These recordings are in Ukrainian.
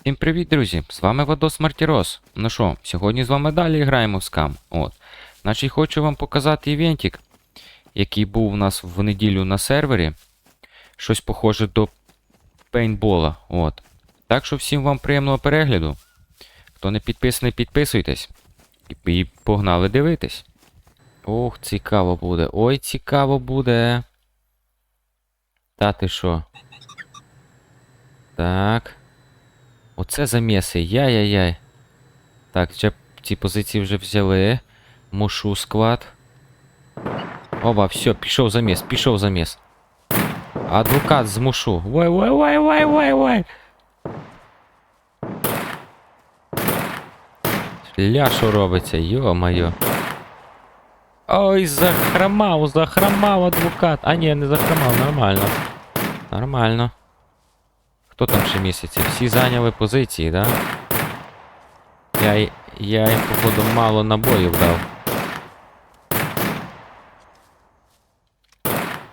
Всім привіт, друзі! З вами Вадос Мартірос. Ну що, сьогодні з вами далі граємо в скам. От. Значить, хочу вам показати івентик, який був у нас в неділю на сервері. Щось похоже до пейнтбола. От. Так що всім вам приємного перегляду. Хто не підписаний, підписуйтесь. І, погнали дивитись. Ох, цікаво буде. Ой, цікаво буде. Та ти що? Так. Оце заміси. Яй-яй-яй. Так, ще ці позиції вже взяли. Мушу склад. Оба, все, пішов заміс, пішов заміс. Адвокат з мушу. Вай, вай, вай, вай, вай, вай. Ля, що робиться, йо-моє. Ой, захромав, захромав адвокат. А ні, не захромав, нормально. Нормально. Хто там ще місяці? Всі зайняли позиції, да? Я, я їм, походу, мало набоїв дав.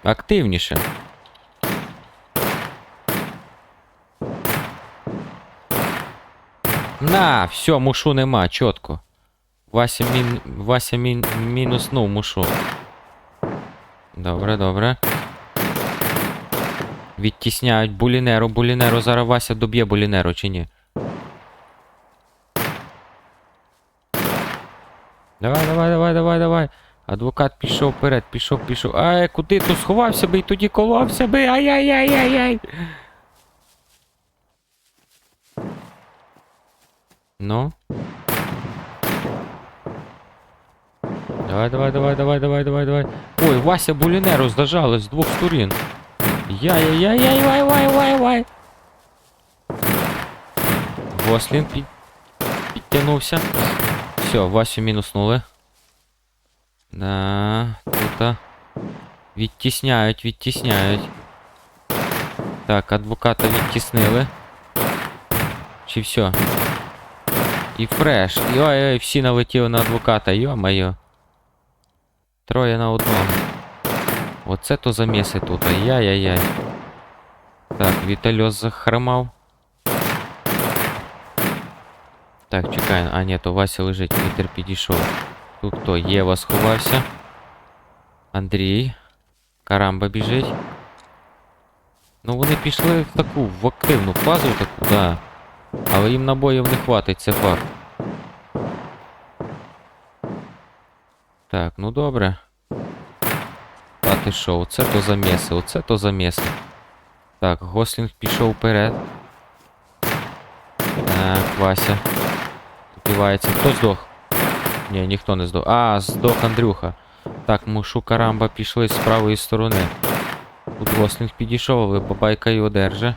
Активніше. На, все, мушу нема, чітко. Вася мін. Вася мін. мінуснув мушу. Добре, добре. Відтісняють булінеру, булінеру. Зараз Вася доб'є булінеру чи ні? Давай, давай, давай, давай, давай. Адвокат пішов вперед, пішов, пішов. Ай, куди ти сховався би і тоді коловся би. Ай-яй-яй-яй-яй. Ну. Давай, давай, давай, давай, давай, давай, давай. Ой, Вася булінеру здажали з двох сторін. Яй-яй-яй-яй, вай, вай, вай, вай. Гослін під... підтягнувся. Все, Васю мінуснули. Да, тут. Відтісняють, відтісняють. Так, адвоката відтіснили. Чи все? І фреш. І ой-ой, всі налетіли на адвоката, йо-моє. Троє на одного. Оце то заміси тут. Яй-яй-яй. Так, Вітальос захромав. Так, чекай. А, ні, то Вася лежить, вітер підійшов. Тут хто? Єва сховався. Андрій. Карамба біжить. Ну вони пішли в таку, в активну фазу таку, да. Але їм набоїв не хватить, це факт. Так, ну добре. Ти що, оце то заміси, оце то заміси. Так, Гослінг пішов вперед. Так, Вася. Добивається. Хто здох? Ні, ніхто не здох. А, здох Андрюха. Так, мушу карамба пішли з правої сторони. Тут Гослінг підійшов, але бабайка його держи.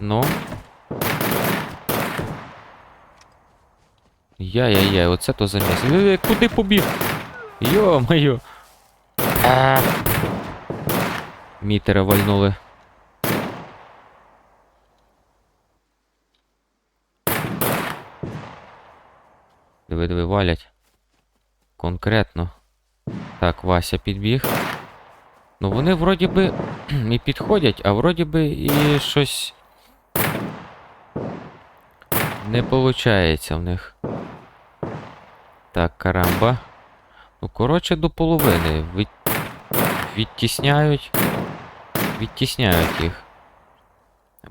Ну. Яй-яй-яй, оце то заміс. Е, Куди побіг? Йо-моє. А. Мітера вальнули. Диви, диви, валять. Конкретно. Так, Вася підбіг. Ну вони вроді би і підходять, а вроді би і щось. Не получається в них. Так, карамба. Ну, коротше, до половини. Від... Відтісняють. Відтісняють їх.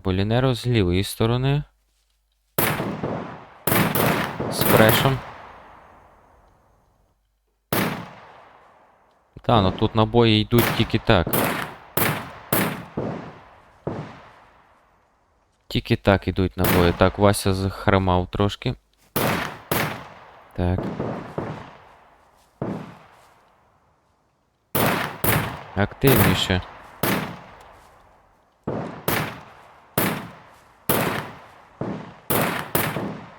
Болінеро з лівої сторони. З фрешем. Та, ну тут набої йдуть тільки так. Тільки так ідуть набої. Так, Вася захромав трошки. Так. Активніше.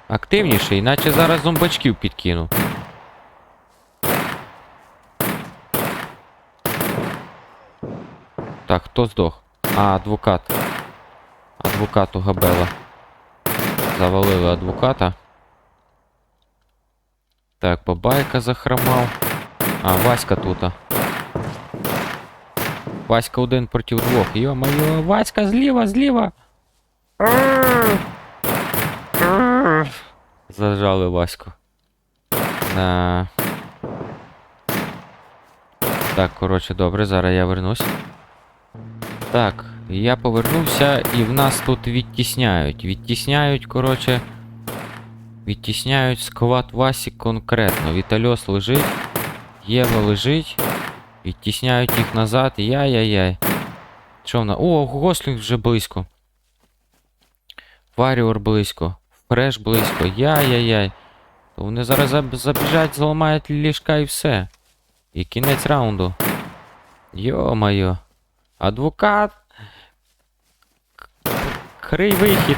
Активніше, іначе зараз зомбачків підкину. Так, хто здох? А, адвокат. Адвокату Габела. Завалили адвоката. Так, бабайка захромав. А, Васька тут. Васька один проти двох. Йо-моє, Васька зліва, зліва. Зажали Ваську. На. Так, коротше, добре, зараз я вернусь. Так, я повернувся і в нас тут відтісняють. Відтісняють, коротше. Відтісняють склад Васі конкретно. Вітальос лежить, Єва лежить. Відтісняють їх назад. Яй-яй-яй. Що вона? О, Гослінг вже близько. Варіор близько. Фреш близько. Яй-яй-яй. Вони зараз забіжать, зламають ліжка і все. І кінець раунду. Йо-моє. Адвокат. Крий вихід.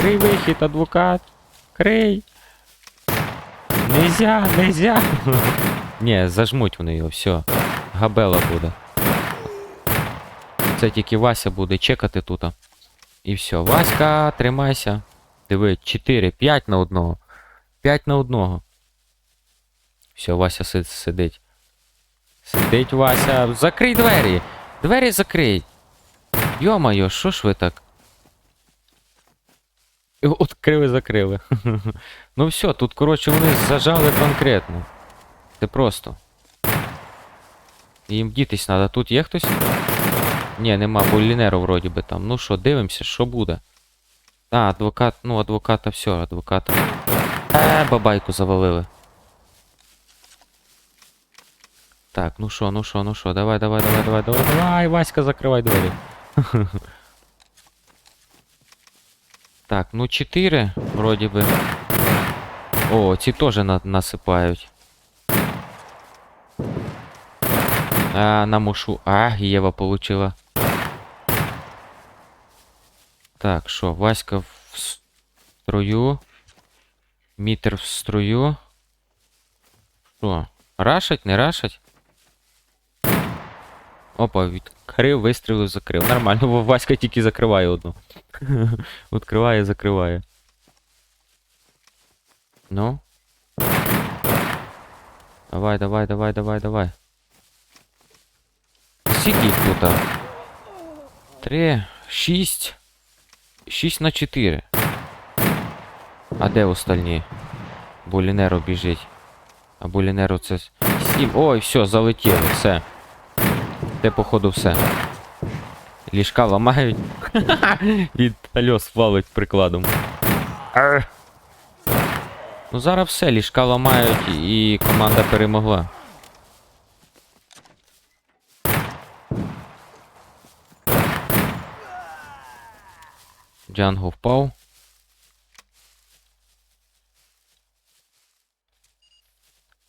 Крий вихід, адвокат. Крий. Нельзя, нельзя. Ні, зажмуть вони його, все. Габела буде. Це тільки Вася буде чекати тут. І все. Васька, тримайся. Диви, 4, 5 на одного. 5 на одного. Все, Вася сидить. Сидить Вася. Закрий двері! Двері закрий! Йо-моє, що ж ви так? Открили, закрили. ну все, тут, коротше, вони зажали конкретно. Це просто. Їм дітись треба. Тут є хтось? Ні, нема, бо Лінеро вроді би там. Ну що, дивимося, що буде. А, адвокат, ну адвоката все, адвоката. Е, бабайку завалили. Так, ну що, ну що, ну що, давай, давай, давай, давай, давай, давай, Васька, закривай двері. Так, ну 4, вроді би. О, ці теж на насипають. А, на мушу. А, Єва получила. Так, що, Васька в строю. Мітер в строю. Що? Рашать, не рашать? Опа, відкрив, вистрілив, закрив. Нормально, бо Васька тільки закриває одну. Відкриває, закриває. Ну. Давай, давай, давай, давай, давай. Скільки їх тут? а? Три, шість. Шість на чотири. А де остальні? Булінеро біжить. А Булінеро це с- сім. Ой, все, залетіли, все. Те, походу, все. Ліжка ламають. І тальос валить прикладом. Ну зараз все, ліжка ламають і команда перемогла. Джанго впав.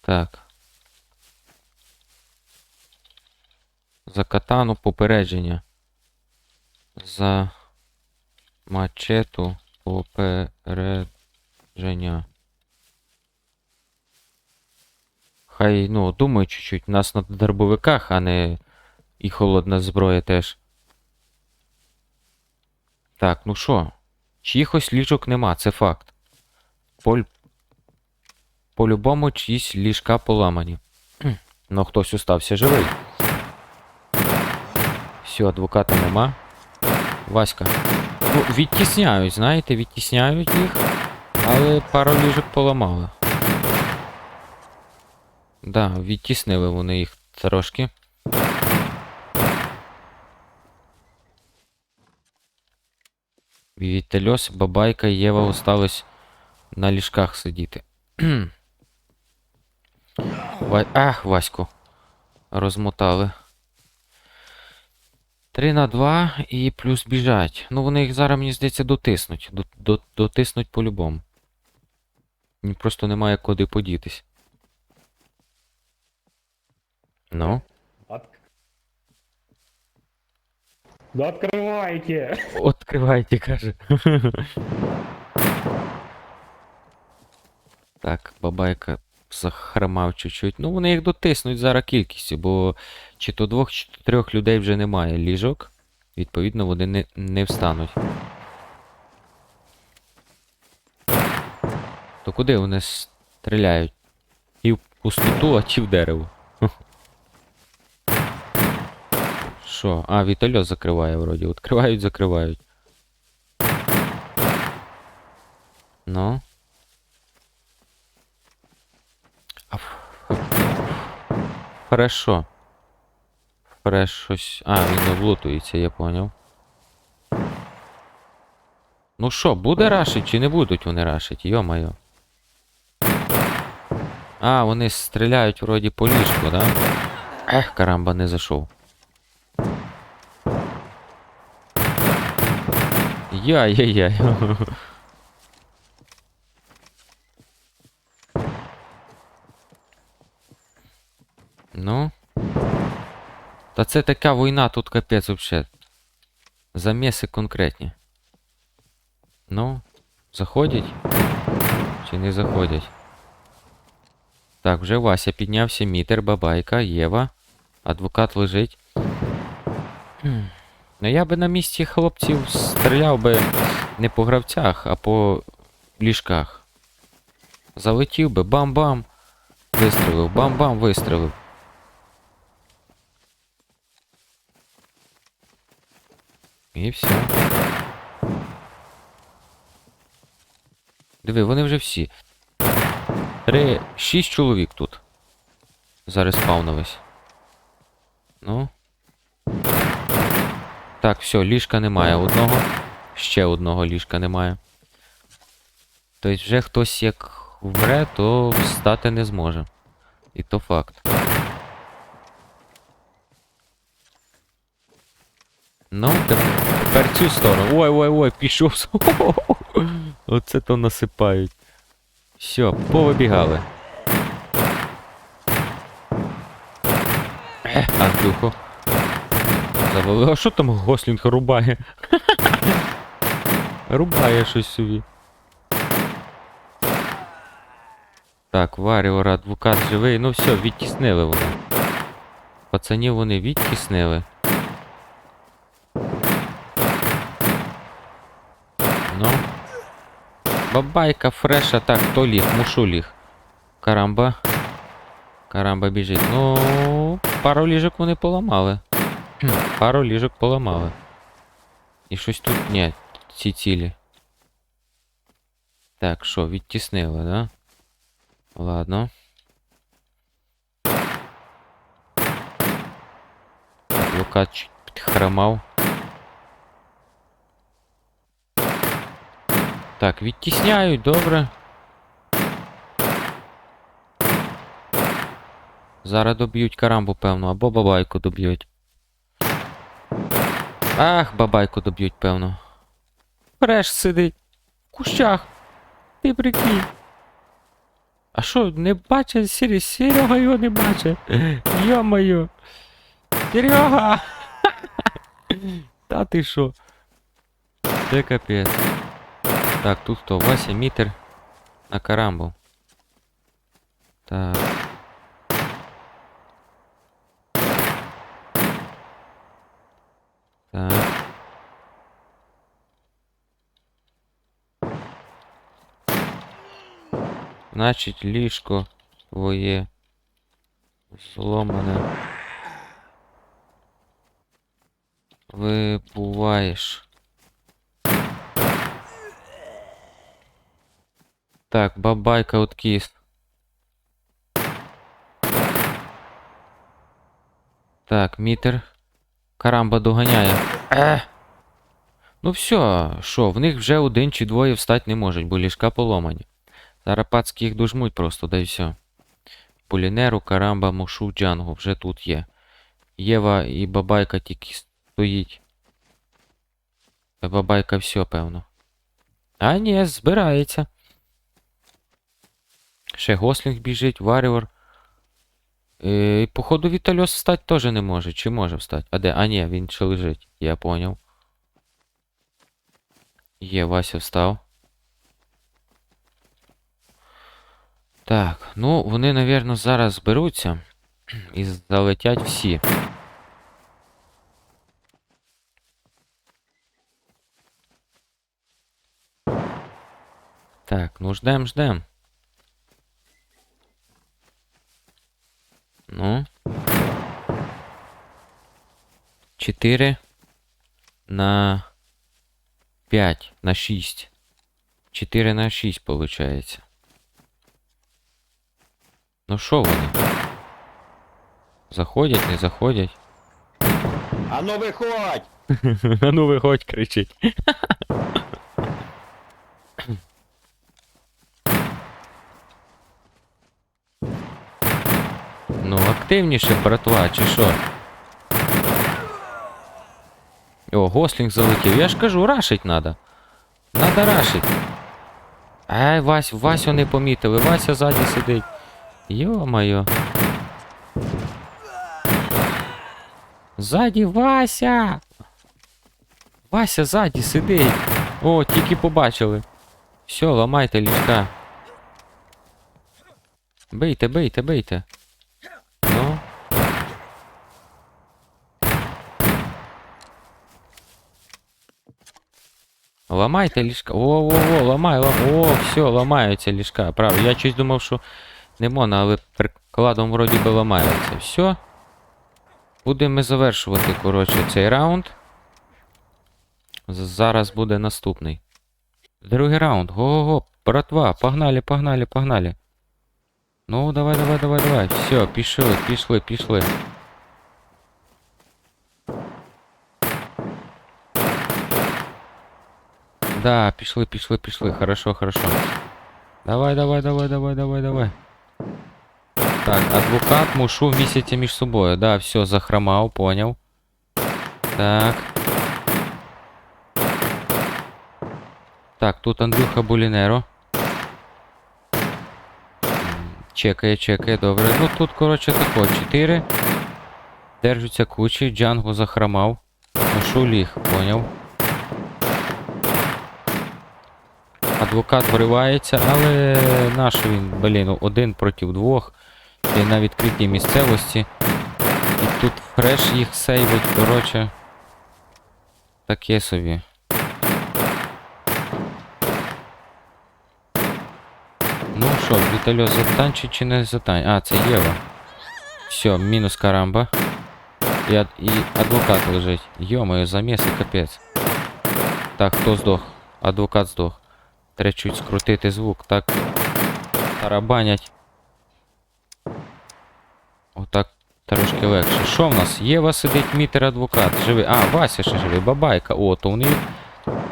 Так. За катану попередження. За мачету попередження. Хай, ну, думаю чуть-чуть. У нас на дробовиках, а не і холодна зброя теж. Так, ну що? Чиїхось ліжок нема, це факт. По-любому чиїсь ліжка поламані. Ну хтось остався живий. Все, адвоката нема. Васька. Ну, відтісняють, знаєте, відтісняють їх, але пару ліжок поламали. Да, відтіснили вони їх трошки. Вітальос, Бабайка і Єва остались на ліжках сидіти. Ва... Ах, Ваську. Розмотали. 3 на 2 і плюс біжать. Ну вони їх зараз, мені здається, дотиснуть. До, до, дотиснуть по-любому. Просто немає куди подітись. Ну. От... Открывайте! Откривайте, каже. так, бабайка захромав чуть-чуть. Ну, вони їх дотиснуть зараз кількістю, бо чи то двох, чи то трьох людей вже немає ліжок. Відповідно, вони не, не встануть. То куди вони стріляють? І в пустоту, а чи в дерево? Що? А, вітальос закриває вроді. Відкривають, закривають. Ну. Хорошо. Фреш щось. А, він не влутується, я поняв. Ну що, буде рашить чи не будуть вони рашить? Йо-моє. А, вони стріляють вроді по ліжку, да? Ех, карамба, не зайшов. Яй-яй-яй. Ну. Та це така війна, тут капець вообще. Заміси конкретні. Ну, заходять? Чи не заходять? Так, вже Вася піднявся, мітер, бабайка, Єва. Адвокат лежить. Ну я би на місці хлопців стріляв би не по гравцях, а по ліжках. Залетів би, бам-бам. Вистрелив, бам-бам, вистрелив. І все. Диви, вони вже всі. Три. Шість чоловік тут. Зараз спавнились. Ну. Так, все, ліжка немає одного. Ще одного ліжка немає. Тобто вже хтось як вмре, то встати не зможе. І то факт. Ну, теп- тепер цю сторону. Ой, ой, ой, пішов. Оце то насипають. Все, повибігали. Ех, Андрюхо. Завалив. А що там Гослінг рубає? рубає щось собі. Так, Варіор, адвокат живий. Ну все, відтіснили вони. Пацанів вони відтіснили. Бабайка, фреша, так, хто ліг? Мушу ліг. Карамба. Карамба біжить. Ну, пару ліжок вони поламали. Кхм, Пару ліжок поламали. І щось тут. Ні, ці цілі. Так, що, відтіснили, да? Ладно. Лукат чуть підхромав. Так, відтісняють, добре. Зараз доб'ють карамбу, певно, або бабайку доб'ють. Ах, бабайку доб'ють, певно. Фреш сидить. В кущах. Ти прикинь. А що, не бачить Сері? Серега його не бачить. Йо-моє. Серега! Та ти що? Це капець. Так, тут хто? Вася Мітер на карамбу. Так. Так. Значить, ліжко твоє зломане. Вибуваєш. Так, бабайка от кіс. Так, мітер. Карамба доганяє. Е! Ну все, що, в них вже один чи двоє встати не можуть, бо ліжка поломані. Зараз їх дожмуть просто, да й все. Полінеру, карамба, мушу, джангу вже тут є. Єва і бабайка тільки стоїть. Бабайка все, певно. А ні, збирається. Ще Гослінг біжить, Варіор. Е, походу Вітальос встати теж не може. Чи може встати? А де? А ні, він ще лежить. Я поняв. Є, Вася встав. Так, ну вони, напевно, зараз зберуться і залетять всі. Так, ну ждем, ждем. Ну. 4 на 5 на 6. 4 на 6 получається. Ну що вони? Заходять, не заходять. А ну виходь! А ну виходь, кричить. ну, активніше, братва, чи що? О, гослінг залетів. Я ж кажу, рашить надо. Надо рашить. Ай, Вась, Васю не помітили. Вася ззаді сидить. Йо-моє. Ззаді Вася! Вася ззаді сидить. О, тільки побачили. Все, ламайте ліжка. Бийте, бийте, бийте. Ну. Ламайте ліжка. О-о-о, ламай, ламай. О, все, ламаються ліжка. Правда, я щось думав, що не можна, але прикладом вроді би ламається. Все. Будемо завершувати, коротше, цей раунд. Зараз буде наступний. Другий раунд. Го-го-го. Братва, погнали, погнали, погнали. Ну, давай, давай, давай, давай. Все, пішли, пішли, пішли. Да, пішли, пішли, пішли. Хорошо, хорошо. Давай, давай, давай, давай, давай, давай. Так, адвокат, мушу місяця між собою. Да, все, захромав, поняв. Так. Так, тут Андрюха Булінеро. Чекає, чекає, добре. Ну тут, коротше, тако, 4. Держаться кучі, Джанго захромав. Мушу ліг, поняв. Адвокат вривається, але наш він, блін, один проти двох. І на відкритій місцевості. І тут фреш їх сейвить, коротше. Таке собі. Ну що, Вітальо затанчить чи не затанчить? А, це Єва. Все, мінус карамба. І, ад- і адвокат лежить. Йо-моє, заміси капець. Так, хто здох? Адвокат здох. Треба чуть скрутити звук, так. Тарабанять. Отак трошки легше. Що в нас? Єва сидить, мітер адвокат. Живий. А, Вася ще живий, бабайка. О, то вони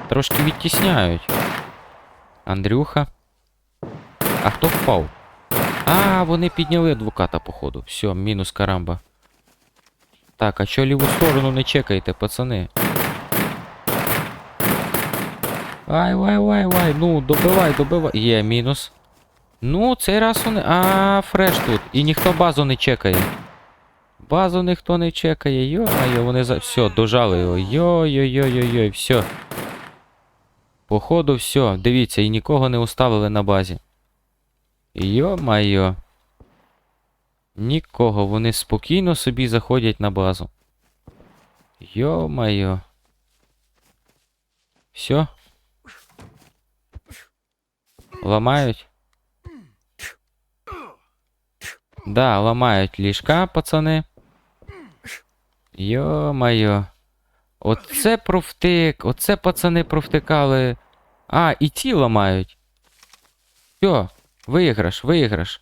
трошки відтісняють. Андрюха. А хто впав? А, вони підняли адвоката, походу. Все, мінус карамба. Так, а що ліву сторону не чекайте, пацани? Вай, вай, вай, вай. Ну, добивай, добивай. Є, мінус. Ну, цей раз вони. А, фреш тут. І ніхто базу не чекає. Базу ніхто не чекає. Йо-моє, вони за. Все, дожали його. Йо-йо-йо-йо-йо, все. Походу, все. Дивіться, і нікого не оставили на базі. Йо-моє. Нікого, вони спокійно собі заходять на базу. Йо-моє. Все. Ламають. Да, ламають ліжка, пацани. Йо-моє. Оце профтик. Оце пацани профтикали. А, і ті ламають. Все, виграш, виграш.